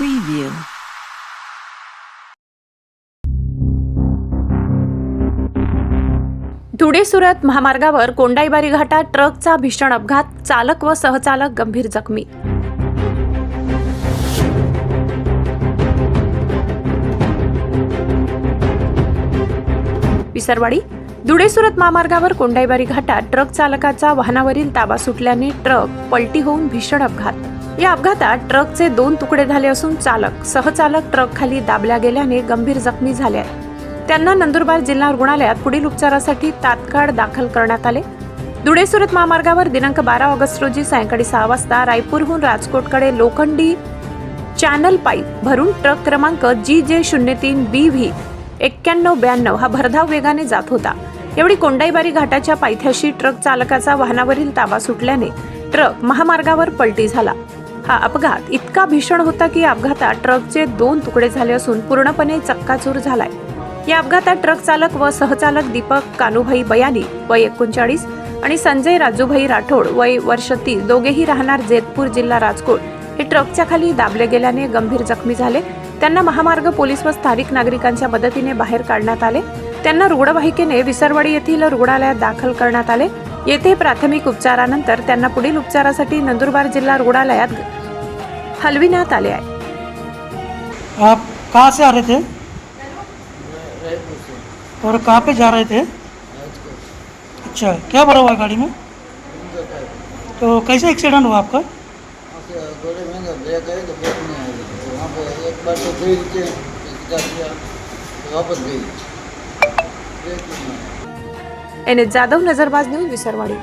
Preview. Dhule Surat महामार्गावर कोंडाईबारी घाटात ट्रकचा भीषण अपघात चालक व सहचालक गंभीर जखमी. विसरवाडी. धुळे सुरत महामार्गावर कोंडाईबारी घाटात ट्रक चालकाचा वाहनावरील ताबा सुटल्याने ट्रक पलटी होऊन भीषण अपघात. या अपघातात ट्रकचे दोन तुकडे झाले असून चालक सहचालक ट्रक खाली दाबल्या गेल्याने गंभीर जखमी झाले त्यांना नंदुरबार जिल्हा रुग्णालयात पुढील उपचारासाठी तात्काळ दाखल करण्यात आले. धुळे सुरत महामार्गावर दिनांक बारा ऑगस्ट रोजी सायंकाळी सहा वाजता रायपूरहून राजकोटकडे लोखंडी चॅनल पाईप भरून ट्रक क्रमांक जी जे शून्य तीन बी व्ही एक्क्याण्णव ब्याण्णव हा भरधाव वेगाने जात होता. एवढी कोंडाईबारी घाटाच्या पायथ्याशी ट्रक चालकाचा वाहनावरील ताबा सुटल्याने ट्रक महामार्गावर पलटी झाला. हा अपघात इतका भीषण होता की अपघातात ट्रकचे दोन तुकडे झाले असून पूर्णपणे चक्काचूर झालाय. या अपघातात ट्रक चालक व सहचालक दीपक कानुभाई बयानी वय एकोणचाळीस आणि संजय राजूभाई राठोड वय वर्ष तीस दोघेही राहणार जेतपूर जिल्हा राजकोट. हे ट्रकच्या खाली दाबले गेल्याने गंभीर जखमी झाले. त्यांना महामार्ग पोलीस व स्थानिक नागरिकांच्या मदतीने बाहेर काढण्यात आले. त्यांना रुग्णवाहिकेने विसरवाडी येथील रुग्णालयात दाखल करण्यात आले. येथे प्राथमिक उपचारानंतर त्यांना पुढील उपचारासाठी नंदुरबार जिल्हा रुग्णालयात हलविण्यात आले आहे. आप कहाँ से आ रहे थे? और कहाँ पे जा रहे थे? अच्छा क्या भरा हुआ है गाड़ी में? तो कैसे एक्सीडेंट हुआ आपका? वापस गई। N S Jadhav Nazarbaaz news Visarwadi.